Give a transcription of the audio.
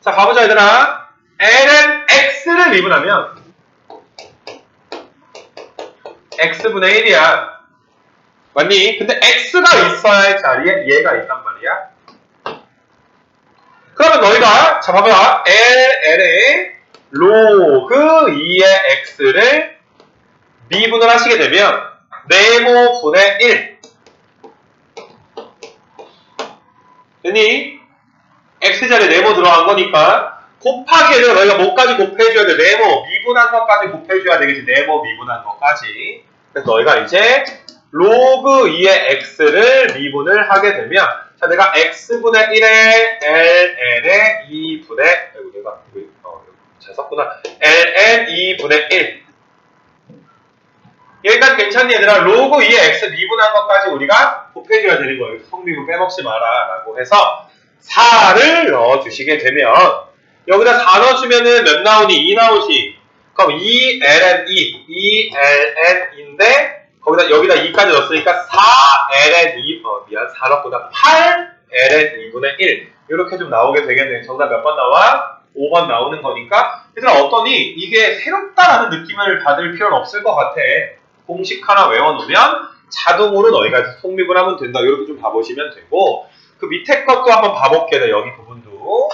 자, 가보자, 얘들아. ln x를 미분하면 x분의 1이야. 맞니? 근데 x가 있어야 할 자리에 얘가 있단 말이야. 그러면 너희가 자 봐봐 ln의 로그 2의 x를 미분을 하시게 되면 네모분의 1 됐니? X자리에 네모 들어간 거니까 곱하기를 너희가 뭐까지 곱해줘야 돼? 네모 미분한 것까지 곱해줘야 되겠지. 네모 미분한 것까지. 그래서 너희가 이제 로그 2의 x를 미분을 하게 되면 자 내가 x분의 1에 ln의 2분의 아이고 내가 어, 잘 썼구나. Ln 2분의 1 여기까지 괜찮니 얘들아? 로그 2의 x 미분한 것까지 우리가 곱해줘야 되는 거예요. 성미분 빼먹지 마라 라고 해서 4를 넣어주시게 되면 여기다 4 넣어주면은 몇 나오니? 2 나오지. 그럼 2ln2 2ln인데 거기다 여기다 2까지 넣었으니까 4ln2 어 미안 4 넣고다 8ln2분의 1 이렇게 좀 나오게 되겠네 정답 몇 번 나와? 5번 나오는 거니까. 얘들아 어떠니? 이게 새롭다라는 느낌을 받을 필요는 없을 것 같아. 공식 하나 외워놓으면 자동으로 너희가 속립을 하면 된다. 이렇게 좀 봐보시면 되고 그 밑에 것도 한번 봐볼게 요. 여기 부분도